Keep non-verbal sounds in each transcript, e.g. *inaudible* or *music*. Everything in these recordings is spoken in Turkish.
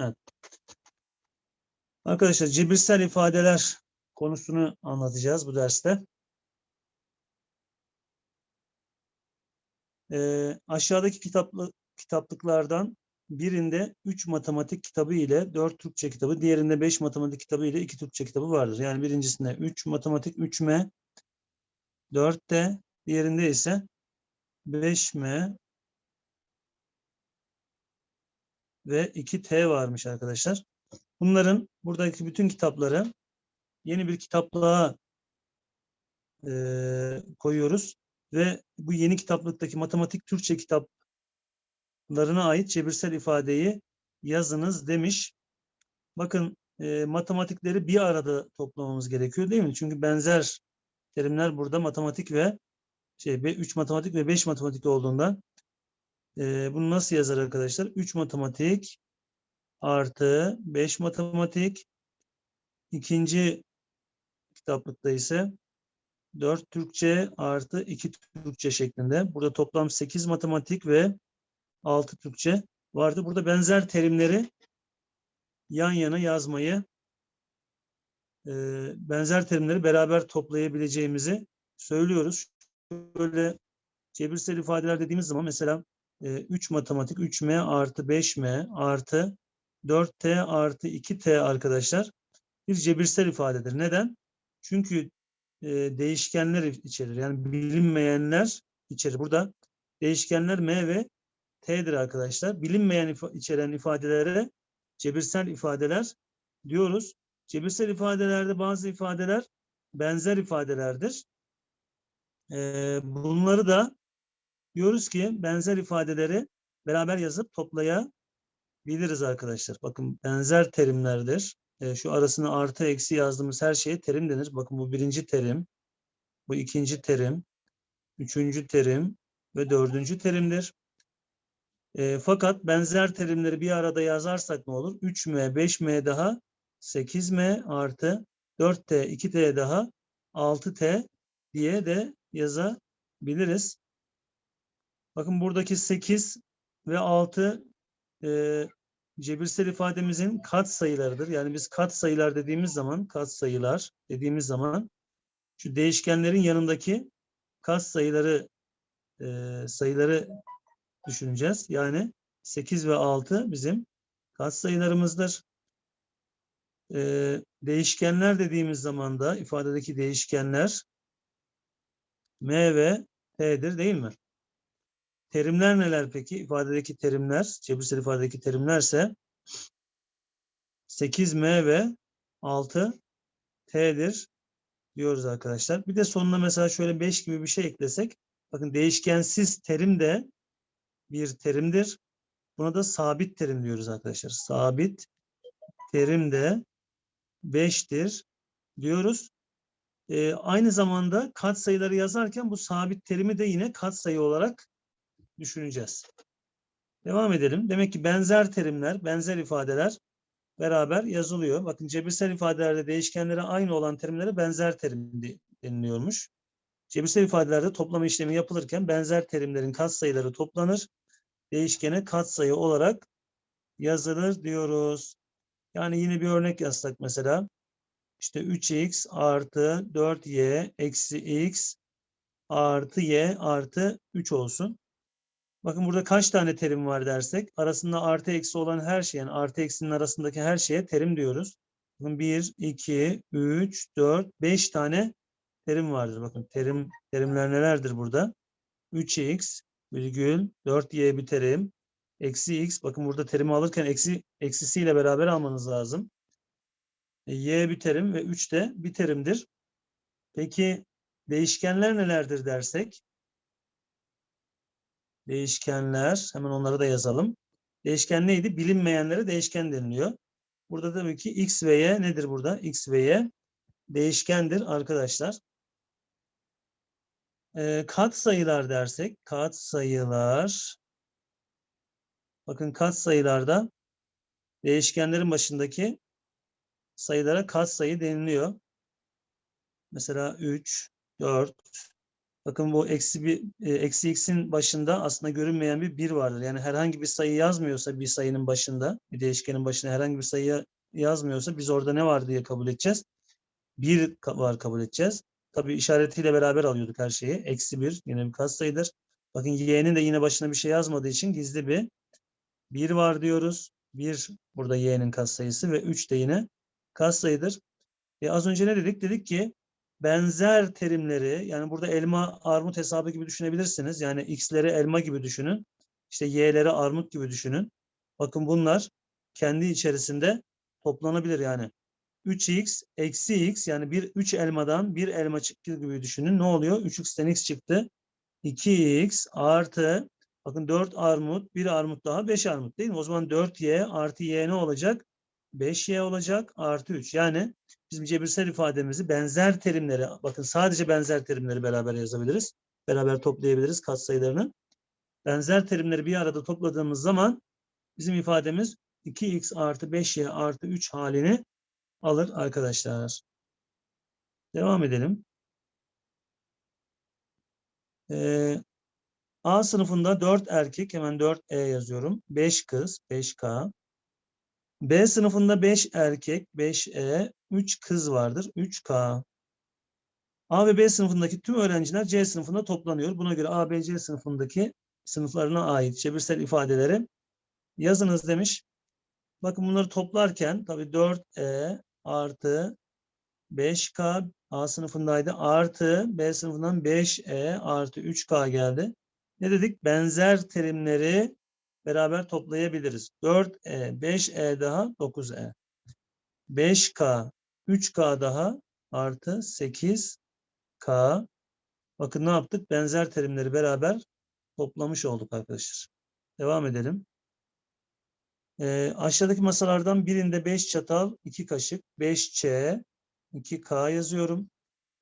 Evet. Arkadaşlar cebirsel ifadeler konusunu anlatacağız bu derste. Ee, aşağıdaki kitaplı, kitaplıklardan birinde 3 matematik kitabı ile 4 Türkçe kitabı, diğerinde 5 matematik kitabı ile 2 Türkçe kitabı vardır. Yani birincisinde 3 matematik 3M, 4D, diğerinde ise 5M ve 2T varmış arkadaşlar. Bunların buradaki bütün kitapları yeni bir kitaplığa e, koyuyoruz ve bu yeni kitaplıktaki matematik Türkçe kitaplarına ait cebirsel ifadeyi yazınız demiş. Bakın e, matematikleri bir arada toplamamız gerekiyor değil mi? Çünkü benzer terimler burada matematik ve şey 3 matematik ve 5 matematik olduğundan e, bunu nasıl yazar arkadaşlar? 3 matematik artı 5 matematik ikinci kitaplıkta ise 4 Türkçe artı 2 Türkçe şeklinde. Burada toplam 8 matematik ve 6 Türkçe vardı. Burada benzer terimleri yan yana yazmayı e, benzer terimleri beraber toplayabileceğimizi söylüyoruz. Böyle cebirsel ifadeler dediğimiz zaman mesela 3 matematik 3M artı 5M artı 4T artı 2T arkadaşlar bir cebirsel ifadedir. Neden? Çünkü e, değişkenler içerir. Yani bilinmeyenler içerir. Burada değişkenler M ve T'dir arkadaşlar. Bilinmeyen ifa içeren ifadelere cebirsel ifadeler diyoruz. Cebirsel ifadelerde bazı ifadeler benzer ifadelerdir. E, bunları da diyoruz ki benzer ifadeleri beraber yazıp toplayabiliriz arkadaşlar. Bakın benzer terimlerdir. E, şu arasına artı eksi yazdığımız her şeye terim denir. Bakın bu birinci terim, bu ikinci terim, üçüncü terim ve dördüncü terimdir. E, fakat benzer terimleri bir arada yazarsak ne olur? 3M, 5M daha 8M artı 4T, 2T daha 6T diye de yazabiliriz. Bakın buradaki 8 ve 6 e, cebirsel ifademizin kat sayılarıdır. Yani biz kat sayılar dediğimiz zaman, kat sayılar dediğimiz zaman şu değişkenlerin yanındaki kat sayıları e, sayıları düşüneceğiz. Yani 8 ve 6 bizim kat sayılarımızdır. E, değişkenler dediğimiz zaman da ifadedeki değişkenler M ve T'dir değil mi? Terimler neler peki? İfadedeki terimler, cebirsel ifadedeki terimlerse 8M ve 6T'dir diyoruz arkadaşlar. Bir de sonuna mesela şöyle 5 gibi bir şey eklesek. Bakın değişkensiz terim de bir terimdir. Buna da sabit terim diyoruz arkadaşlar. Sabit terim de 5'tir diyoruz. Ee, aynı zamanda katsayıları yazarken bu sabit terimi de yine katsayı olarak düşüneceğiz. Devam edelim. Demek ki benzer terimler, benzer ifadeler beraber yazılıyor. Bakın cebirsel ifadelerde değişkenlere aynı olan terimlere benzer terim deniliyormuş. Cebirsel ifadelerde toplama işlemi yapılırken benzer terimlerin katsayıları toplanır. Değişkene katsayı olarak yazılır diyoruz. Yani yine bir örnek yazsak mesela. İşte 3x artı 4y eksi x artı y artı 3 olsun. Bakın burada kaç tane terim var dersek arasında artı eksi olan her şey yani artı eksinin arasındaki her şeye terim diyoruz. Bakın 1, 2, 3, 4, 5 tane terim vardır. Bakın terim terimler nelerdir burada? 3x virgül 4y bir terim. Eksi x. Bakın burada terimi alırken eksi eksisiyle beraber almanız lazım. E, y bir terim ve 3 de bir terimdir. Peki değişkenler nelerdir dersek? Değişkenler. Hemen onları da yazalım. Değişken neydi? Bilinmeyenlere değişken deniliyor. Burada tabii ki x ve y nedir burada? x ve y değişkendir arkadaşlar. E, kat sayılar dersek, kat sayılar. Bakın kat sayılarda değişkenlerin başındaki sayılara kat sayı deniliyor. Mesela 3, 4, Bakın bu eksi bir e, eksi x'in başında aslında görünmeyen bir 1 vardır. Yani herhangi bir sayı yazmıyorsa bir sayının başında, bir değişkenin başına herhangi bir sayı yazmıyorsa biz orada ne var diye kabul edeceğiz. 1 var kabul edeceğiz. Tabii işaretiyle beraber alıyorduk her şeyi. Eksi 1 yine bir katsayıdır. Bakın y'nin de yine başına bir şey yazmadığı için gizli bir 1 var diyoruz. 1 burada y'nin katsayısı ve 3 de yine katsayıdır. E az önce ne dedik? Dedik ki benzer terimleri yani burada elma armut hesabı gibi düşünebilirsiniz. Yani x'leri elma gibi düşünün. İşte y'leri armut gibi düşünün. Bakın bunlar kendi içerisinde toplanabilir yani. 3x eksi x yani bir 3 elmadan bir elma çıktı gibi düşünün. Ne oluyor? 3x'ten x çıktı. 2x artı bakın 4 armut, 1 armut daha 5 armut değil mi? O zaman 4y artı y ne olacak? 5y olacak artı 3. Yani bizim cebirsel ifademizi benzer terimleri bakın sadece benzer terimleri beraber yazabiliriz. Beraber toplayabiliriz katsayılarını. Benzer terimleri bir arada topladığımız zaman bizim ifademiz 2x artı 5y artı 3 halini alır arkadaşlar. Devam edelim. Ee, A sınıfında 4 erkek, hemen 4E yazıyorum. 5 kız, 5K. B sınıfında 5 erkek, 5E, 3 kız vardır, 3K. A ve B sınıfındaki tüm öğrenciler C sınıfında toplanıyor. Buna göre A, B, C sınıfındaki sınıflarına ait çebirsel ifadeleri yazınız demiş. Bakın bunları toplarken tabii 4E artı 5K A sınıfındaydı. Artı B sınıfından 5E artı 3K geldi. Ne dedik? Benzer terimleri beraber toplayabiliriz. 4E, 5E daha 9E. 5K, 3K daha artı 8K. Bakın ne yaptık? Benzer terimleri beraber toplamış olduk arkadaşlar. Devam edelim. Ee, aşağıdaki masalardan birinde 5 çatal, 2 kaşık, 5Ç, 2K yazıyorum.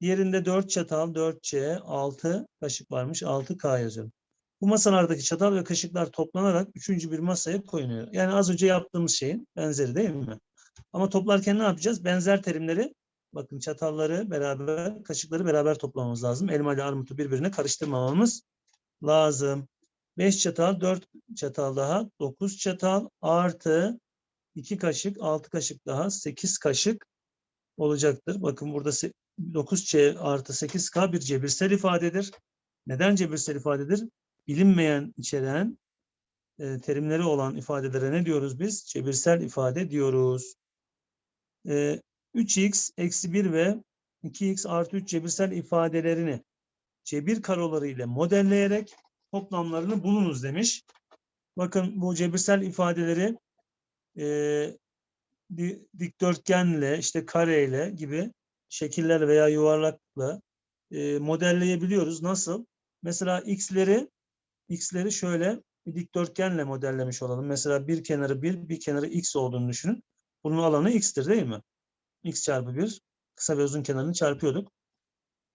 Diğerinde 4 çatal, 4Ç, 6 kaşık varmış, 6K yazıyorum. Bu masalardaki çatal ve kaşıklar toplanarak üçüncü bir masaya koyuluyor. Yani az önce yaptığımız şeyin benzeri değil mi? Ama toplarken ne yapacağız? Benzer terimleri, bakın çatalları beraber, kaşıkları beraber toplamamız lazım. Elma ile armutu birbirine karıştırmamamız lazım. 5 çatal, 4 çatal daha, 9 çatal artı 2 kaşık, 6 kaşık daha, 8 kaşık olacaktır. Bakın burada 9C artı 8K bir cebirsel ifadedir. Neden cebirsel ifadedir? Bilinmeyen içeren e, terimleri olan ifadelere ne diyoruz biz? Cebirsel ifade diyoruz. E, 3x eksi 1 ve 2x artı 3 cebirsel ifadelerini cebir karoları ile modelleyerek toplamlarını bulunuz demiş. Bakın bu cebirsel ifadeleri e, dikdörtgenle, işte kareyle gibi şekiller veya yuvarlakla e, modelleyebiliyoruz. Nasıl? Mesela x'leri x'leri şöyle bir dikdörtgenle modellemiş olalım. Mesela bir kenarı 1, bir kenarı x olduğunu düşünün. Bunun alanı x'tir değil mi? x çarpı 1. Kısa ve uzun kenarını çarpıyorduk.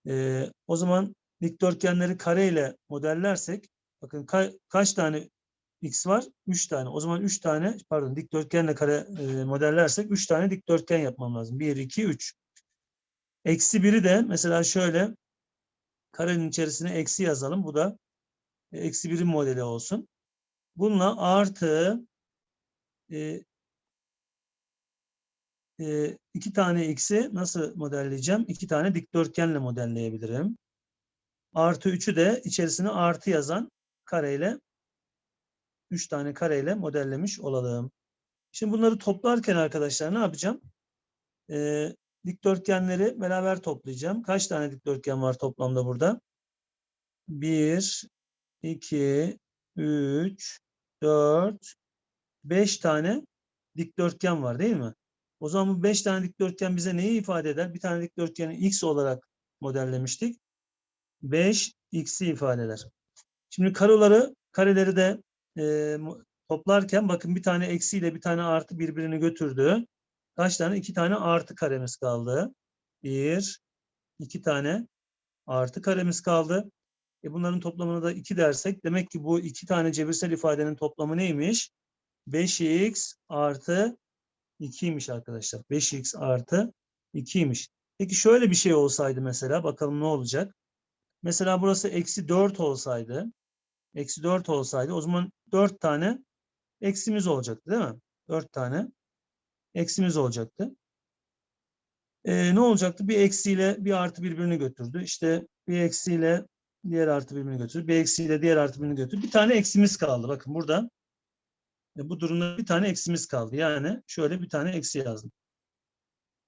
E, o zaman dikdörtgenleri kareyle modellersek bakın ka kaç tane x var? 3 tane. O zaman 3 tane pardon dikdörtgenle kare e, modellersek 3 tane dikdörtgen yapmam lazım. 1, 2, 3. Eksi 1'i de mesela şöyle karenin içerisine eksi yazalım. Bu da e, eksi 1'in modeli olsun. Bununla artı e, e, iki tane x'i nasıl modelleyeceğim? İki tane dikdörtgenle modelleyebilirim. Artı 3'ü de içerisine artı yazan kareyle 3 tane kareyle modellemiş olalım. Şimdi bunları toplarken arkadaşlar ne yapacağım? Ee, dikdörtgenleri beraber toplayacağım. Kaç tane dikdörtgen var toplamda burada? 1, 2, 3, 4, 5 tane dikdörtgen var değil mi? O zaman bu 5 tane dikdörtgen bize neyi ifade eder? Bir tane dikdörtgeni x olarak modellemiştik. 5 x'i ifade eder. Şimdi karoları, kareleri de e, toplarken bakın bir tane eksiyle bir tane artı birbirini götürdü. Kaç tane? İki tane artı karemiz kaldı. Bir, iki tane artı karemiz kaldı. E bunların toplamını da 2 dersek demek ki bu iki tane cebirsel ifadenin toplamı neymiş? 5x artı 2'ymiş arkadaşlar. 5x artı 2'ymiş. Peki şöyle bir şey olsaydı mesela bakalım ne olacak? Mesela burası eksi 4 olsaydı, eksi 4 olsaydı o zaman 4 tane eksimiz olacaktı değil mi? 4 tane eksimiz olacaktı. Ee, ne olacaktı? Bir eksiyle bir artı birbirini götürdü. İşte bir eksiyle diğer artı birbirini götürdü. Bir eksiyle diğer artı birbirini götürdü. Bir tane eksimiz kaldı. Bakın burada e, bu durumda bir tane eksimiz kaldı. Yani şöyle bir tane eksi yazdım.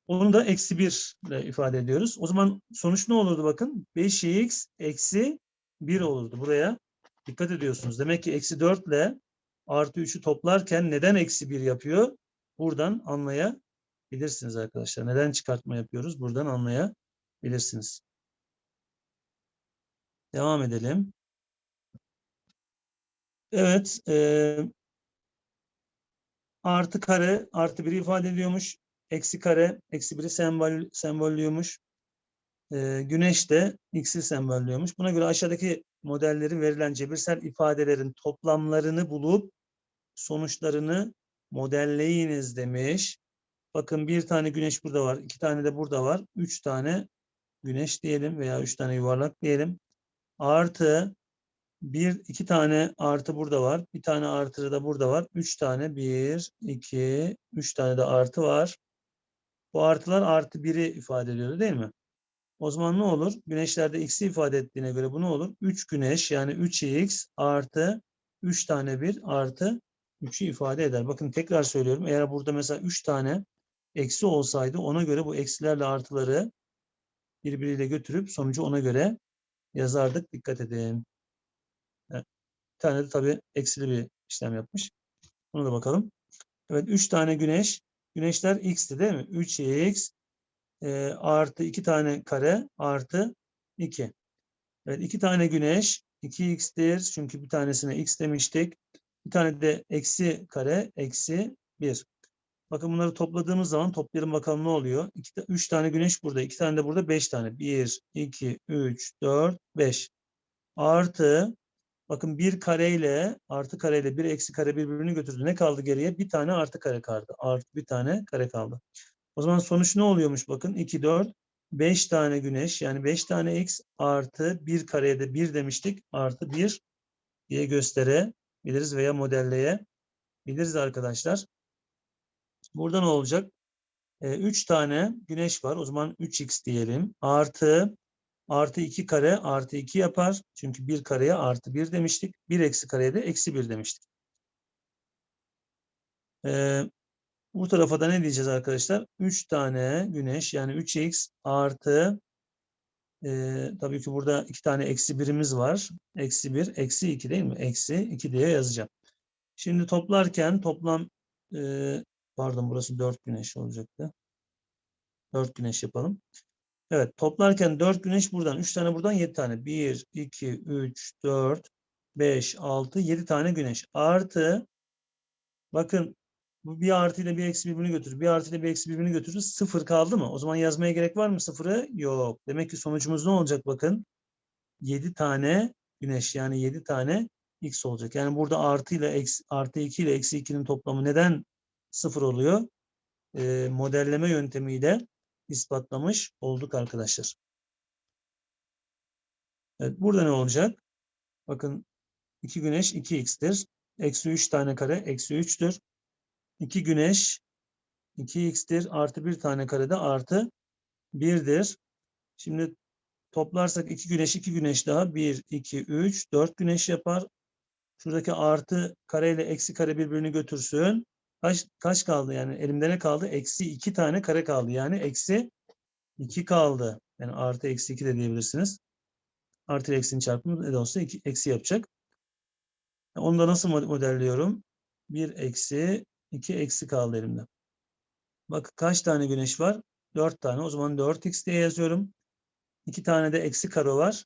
Onu da eksi 1 ile ifade ediyoruz. O zaman sonuç ne olurdu bakın? 5x eksi 1 olurdu. Buraya dikkat ediyorsunuz. Demek ki eksi 4 ile artı 3'ü toplarken neden eksi 1 yapıyor? Buradan anlayabilirsiniz arkadaşlar. Neden çıkartma yapıyoruz? Buradan anlayabilirsiniz. Devam edelim. Evet. E, artı kare artı 1'i ifade ediyormuş. Eksi kare eksi 1'i sembol, sembollüyormuş. E, güneş de x'i sembollüyormuş. Buna göre aşağıdaki modelleri verilen cebirsel ifadelerin toplamlarını bulup sonuçlarını modelleyiniz demiş. Bakın bir tane güneş burada var. iki tane de burada var. Üç tane güneş diyelim veya üç tane yuvarlak diyelim. Artı bir, iki tane artı burada var. Bir tane artı da burada var. Üç tane bir, iki, üç tane de artı var. Bu artılar artı biri ifade ediyordu değil mi? O zaman ne olur? Güneşlerde x'i ifade ettiğine göre bu ne olur? 3 güneş yani 3x artı 3 tane 1 artı 3'ü ifade eder. Bakın tekrar söylüyorum. Eğer burada mesela 3 tane eksi olsaydı ona göre bu eksilerle artıları birbiriyle götürüp sonucu ona göre yazardık. Dikkat edin. Tane de tabii eksili bir işlem yapmış. Bunu da bakalım. Evet 3 tane güneş. Güneşler x'ti değil mi? 3x e, artı 2 tane kare artı 2. Evet 2 tane güneş 2x'tir. Çünkü bir tanesine x demiştik. Bir tane de eksi kare eksi 1. Bakın bunları topladığımız zaman toplayalım bakalım ne oluyor. 3 tane güneş burada. 2 tane de burada 5 tane. 1, 2, 3, 4, 5. Artı bakın bir kareyle artı kareyle bir eksi kare birbirini götürdü. Ne kaldı geriye? Bir tane artı kare kaldı. Artı bir tane kare kaldı. O zaman sonuç ne oluyormuş bakın. 2, 4, 5 tane güneş yani 5 tane x artı 1 kareye de 1 demiştik. Artı 1 diye gösterebiliriz veya modelleyebiliriz arkadaşlar. Burada ne olacak? 3 e, tane güneş var. O zaman 3x diyelim. Artı artı 2 kare artı 2 yapar. Çünkü 1 kareye artı 1 demiştik. 1 eksi kareye de eksi 1 demiştik. Ee, bu tarafa da ne diyeceğiz arkadaşlar? 3 tane güneş yani 3x artı e, tabii ki burada 2 tane eksi birimiz var. Eksi 1, eksi 2 değil mi? Eksi 2 diye yazacağım. Şimdi toplarken toplam e, pardon burası 4 güneş olacaktı. 4 güneş yapalım. Evet toplarken 4 güneş buradan 3 tane buradan 7 tane. 1, 2, 3, 4, 5, 6, 7 tane güneş. Artı bakın bu bir artı ile bir eksi birbirini götürür. Bir artı ile bir eksi birbirini götürür. Sıfır kaldı mı? O zaman yazmaya gerek var mı sıfırı? Yok. Demek ki sonucumuz ne olacak bakın. 7 tane güneş yani 7 tane x olacak. Yani burada artı ile eksi, artı 2 ile eksi 2'nin toplamı neden sıfır oluyor? E, modelleme yöntemiyle ispatlamış olduk arkadaşlar. Evet, burada ne olacak? Bakın 2 güneş 2x'tir. Eksi 3 tane kare eksi 3'tür. 2 güneş 2x'tir. Artı bir tane karede artı 1'dir. Şimdi toplarsak 2 güneş 2 güneş daha 1, 2, 3, 4 güneş yapar. Şuradaki artı kare ile eksi kare birbirini götürsün. Kaç, kaç kaldı yani elimde ne kaldı? Eksi 2 tane kare kaldı. Yani eksi 2 kaldı. Yani artı eksi 2 de diyebilirsiniz. Artı eksinin çarpımı ne de olsa 2, eksi yapacak. Onu da nasıl modelliyorum? 1 eksi 2 eksi kaldı elimde. Bak kaç tane güneş var? 4 tane. O zaman 4x diye yazıyorum. 2 tane de eksi karo var.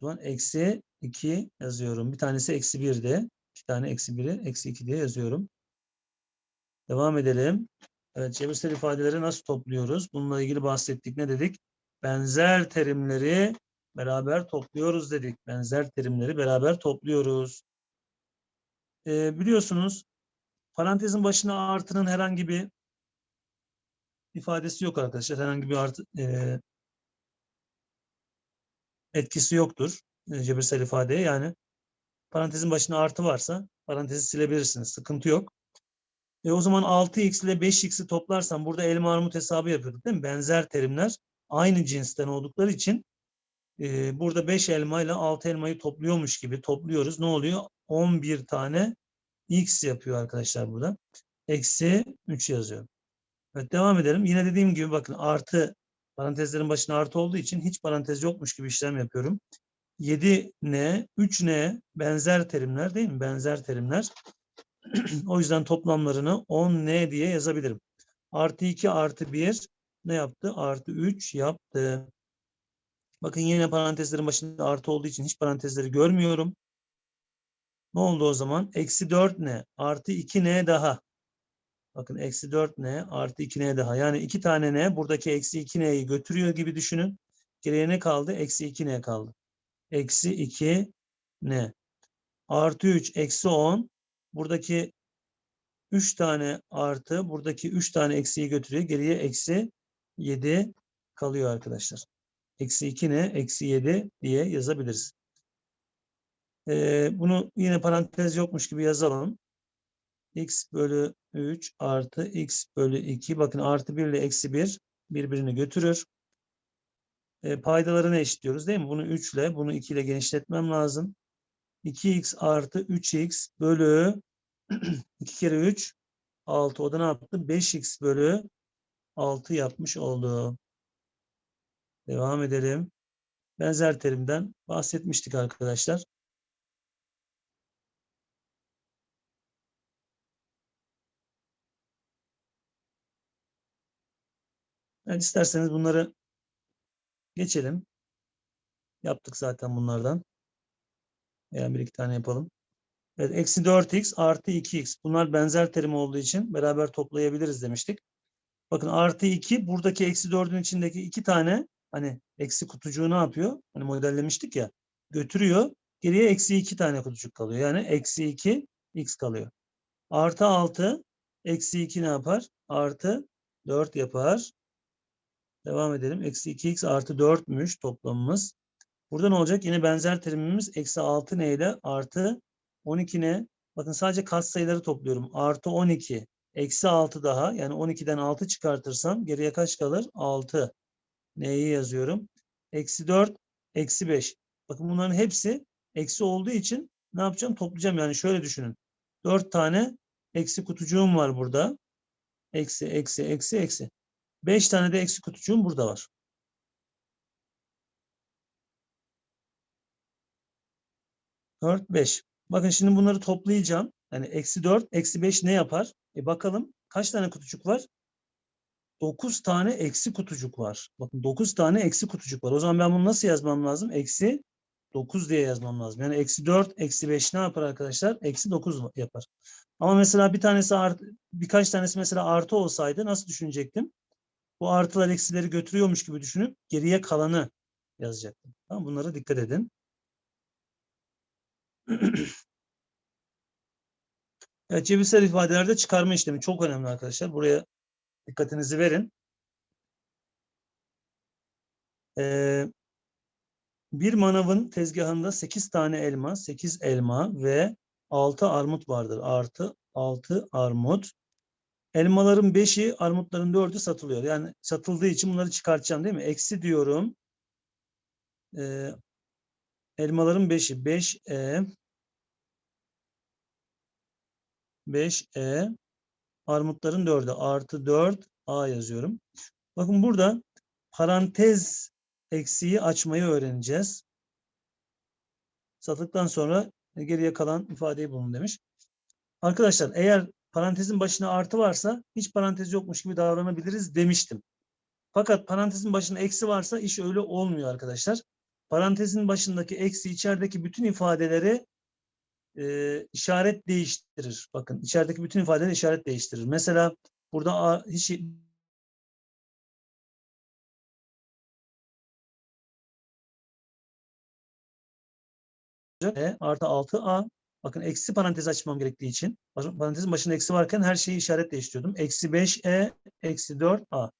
O zaman eksi 2 yazıyorum. Bir tanesi eksi 1 de. 2 tane eksi 1'i eksi 2 diye yazıyorum. Devam edelim. Evet, çevirsel ifadeleri nasıl topluyoruz? Bununla ilgili bahsettik. Ne dedik? Benzer terimleri beraber topluyoruz dedik. Benzer terimleri beraber topluyoruz. Ee, biliyorsunuz Parantezin başına artının herhangi bir ifadesi yok arkadaşlar. Herhangi bir artı e, etkisi yoktur e, cebirsel ifadeye. Yani parantezin başına artı varsa parantezi silebilirsiniz. Sıkıntı yok. E o zaman 6x ile 5x'i toplarsam burada elma armut hesabı yapıyorduk değil mi? Benzer terimler aynı cinsten oldukları için e, burada 5 elma ile 6 elmayı topluyormuş gibi topluyoruz. Ne oluyor? 11 tane x yapıyor arkadaşlar burada. Eksi 3 yazıyor. Evet devam edelim. Yine dediğim gibi bakın artı parantezlerin başına artı olduğu için hiç parantez yokmuş gibi işlem yapıyorum. 7n, 3n benzer terimler değil mi? Benzer terimler. *clears throat* o yüzden toplamlarını 10n diye yazabilirim. Artı 2 artı 1 ne yaptı? Artı 3 yaptı. Bakın yine parantezlerin başında artı olduğu için hiç parantezleri görmüyorum. Ne oldu o zaman? Eksi 4n artı 2n daha. Bakın eksi 4n artı 2n daha. Yani iki tane n buradaki eksi 2n'yi götürüyor gibi düşünün. Geriye ne kaldı? Eksi 2n kaldı. Eksi 2n. Artı 3 eksi 10. Buradaki 3 tane artı buradaki 3 tane eksiyi götürüyor. Geriye eksi 7 kalıyor arkadaşlar. Eksi 2 ne? Eksi 7 diye yazabiliriz. Ee, bunu yine parantez yokmuş gibi yazalım. x bölü 3 artı x bölü 2. Bakın artı 1 ile eksi 1 birbirini götürür. E, paydalarını eşitliyoruz değil mi? Bunu 3 ile bunu 2 ile genişletmem lazım. 2x artı 3x bölü *clears throat* 2 kere 3 6. O da ne yaptı? 5x bölü 6 yapmış oldu. Devam edelim. Benzer terimden bahsetmiştik arkadaşlar. Evet, isterseniz bunları geçelim. Yaptık zaten bunlardan. Yani bir iki tane yapalım. Evet, eksi 4x artı 2x. Bunlar benzer terim olduğu için beraber toplayabiliriz demiştik. Bakın artı 2 buradaki eksi 4'ün içindeki iki tane hani eksi kutucuğu ne yapıyor? Hani modellemiştik ya götürüyor. Geriye eksi 2 tane kutucuk kalıyor. Yani eksi 2 x kalıyor. Artı 6 eksi 2 ne yapar? Artı 4 yapar. Devam edelim. Eksi 2x artı 4'müş toplamımız. Burada ne olacak? Yine benzer terimimiz eksi 6 ne ile artı 12 ne? Bakın sadece katsayıları topluyorum. Artı 12 eksi 6 daha yani 12'den 6 çıkartırsam geriye kaç kalır? 6. Neyi yazıyorum? Eksi 4 eksi 5. Bakın bunların hepsi eksi olduğu için ne yapacağım? Toplayacağım yani şöyle düşünün. 4 tane eksi kutucuğum var burada. Eksi eksi eksi eksi. 5 tane de eksi kutucuğum burada var. Dört, beş. Bakın şimdi bunları toplayacağım. Yani eksi 4, eksi 5 ne yapar? E bakalım kaç tane kutucuk var? 9 tane eksi kutucuk var. Bakın 9 tane eksi kutucuk var. O zaman ben bunu nasıl yazmam lazım? Eksi 9 diye yazmam lazım. Yani eksi 4, eksi 5 ne yapar arkadaşlar? Eksi 9 yapar. Ama mesela bir tanesi artı, birkaç tanesi mesela artı olsaydı nasıl düşünecektim? Bu artılar eksileri götürüyormuş gibi düşünüp geriye kalanı yazacaktım. Tamam, bunlara dikkat edin. *clears throat* Evet, cebirsel ifadelerde çıkarma işlemi çok önemli arkadaşlar. Buraya dikkatinizi verin. Ee, bir manavın tezgahında 8 tane elma, 8 elma ve 6 armut vardır. Artı 6 armut. Elmaların 5'i, armutların 4'ü satılıyor. Yani satıldığı için bunları çıkartacağım değil mi? Eksi diyorum. Ee, elmaların 5'i 5e 5e armutların 4'ü artı 4 a yazıyorum. Bakın burada parantez eksiği açmayı öğreneceğiz. Sattıktan sonra geriye kalan ifadeyi bulun demiş. Arkadaşlar eğer parantezin başına artı varsa hiç parantez yokmuş gibi davranabiliriz demiştim. Fakat parantezin başına eksi varsa iş öyle olmuyor arkadaşlar. Parantezin başındaki eksi içerideki bütün ifadeleri e, işaret değiştirir. Bakın içerideki bütün ifadeleri işaret değiştirir. Mesela burada a, hiç e artı 6a bakın eksi parantez açmam gerektiği için parantezin başında eksi varken her şeyi işaret değiştiriyordum. Eksi 5e eksi 4a.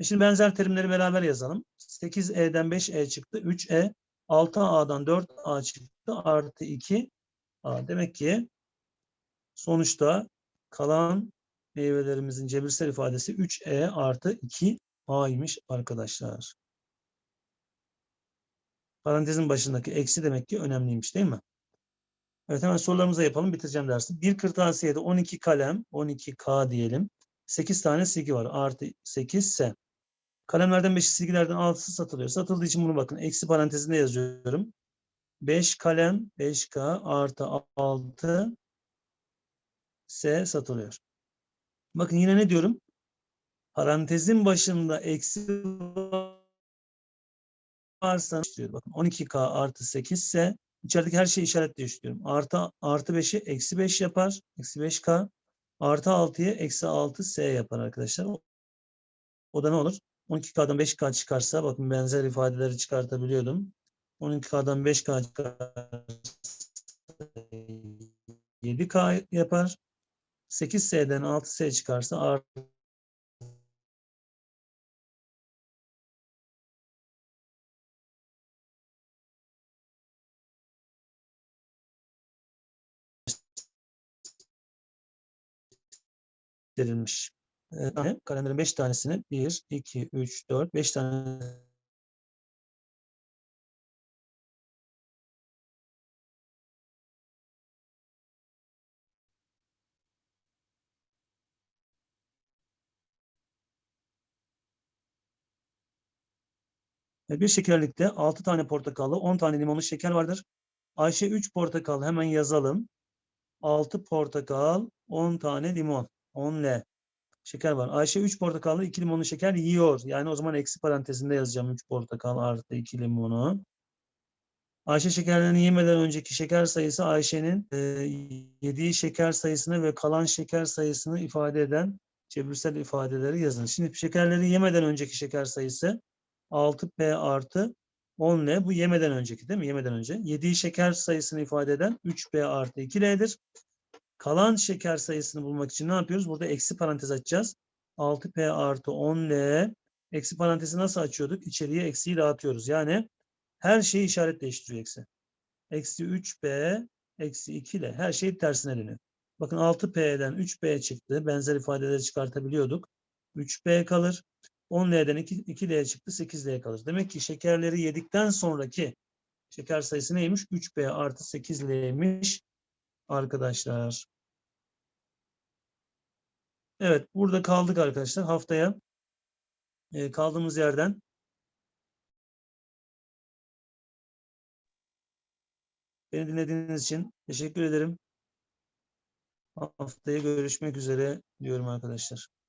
E şimdi benzer terimleri beraber yazalım. 8e'den 5e çıktı. 3e 6A'dan 4A çıktı artı 2A. Demek ki sonuçta kalan meyvelerimizin cebirsel ifadesi 3E artı 2A'ymış arkadaşlar. Parantezin başındaki eksi demek ki önemliymiş değil mi? Evet hemen sorularımıza yapalım bitireceğim dersi. Bir kırtasiyede 12 kalem 12K diyelim. 8 tane silgi var. Artı 8 S. Kalemlerden 5'i silgilerden 6'sı satılıyor. Satıldığı için bunu bakın. Eksi parantezinde yazıyorum. 5 kalem 5K artı 6 S satılıyor. Bakın yine ne diyorum? Parantezin başında eksi varsa diyor. Bakın 12K artı 8 ise içerideki her şeyi işaret değiştiriyorum. Artı, artı 5'i eksi 5 yapar. Eksi 5K. Artı 6'yı eksi 6 S yapar arkadaşlar. O da ne olur? 12K'dan 5K çıkarsa bakın benzer ifadeleri çıkartabiliyordum. 12K'dan 5K çıkarsa 7K yapar. 8S'den 6S çıkarsa artı verilmiş. Ee, kalemlerin 5 tanesini 1, 2, 3, 4, 5 tane bir şekerlikte 6 tane portakallı, 10 tane limonlu şeker vardır. Ayşe 3 portakal hemen yazalım. 6 portakal, 10 tane limon. 10 L. Şeker var. Ayşe 3 portakallı 2 limonlu şeker yiyor. Yani o zaman eksi parantezinde yazacağım 3 portakal artı 2 limonu. Ayşe şekerlerini yemeden önceki şeker sayısı Ayşe'nin e, yediği şeker sayısını ve kalan şeker sayısını ifade eden cebirsel ifadeleri yazın. Şimdi şekerleri yemeden önceki şeker sayısı 6P artı 10L. Bu yemeden önceki değil mi? Yemeden önce. Yediği şeker sayısını ifade eden 3P artı 2L'dir. Kalan şeker sayısını bulmak için ne yapıyoruz? Burada eksi parantez açacağız. 6P artı 10L. Eksi parantezi nasıl açıyorduk? İçeriye eksiyi dağıtıyoruz. Yani her şeyi işaret değiştiriyor eksi. Eksi 3B eksi 2 ile her şey tersine dönüyor. Bakın 6P'den 3B çıktı. Benzer ifadeleri çıkartabiliyorduk. 3B kalır. 10L'den 2, 2L çıktı. 8L kalır. Demek ki şekerleri yedikten sonraki şeker sayısı neymiş? 3B artı 8L'ymiş arkadaşlar. Evet burada kaldık arkadaşlar. Haftaya e, kaldığımız yerden Beni dinlediğiniz için teşekkür ederim. Haftaya görüşmek üzere diyorum arkadaşlar.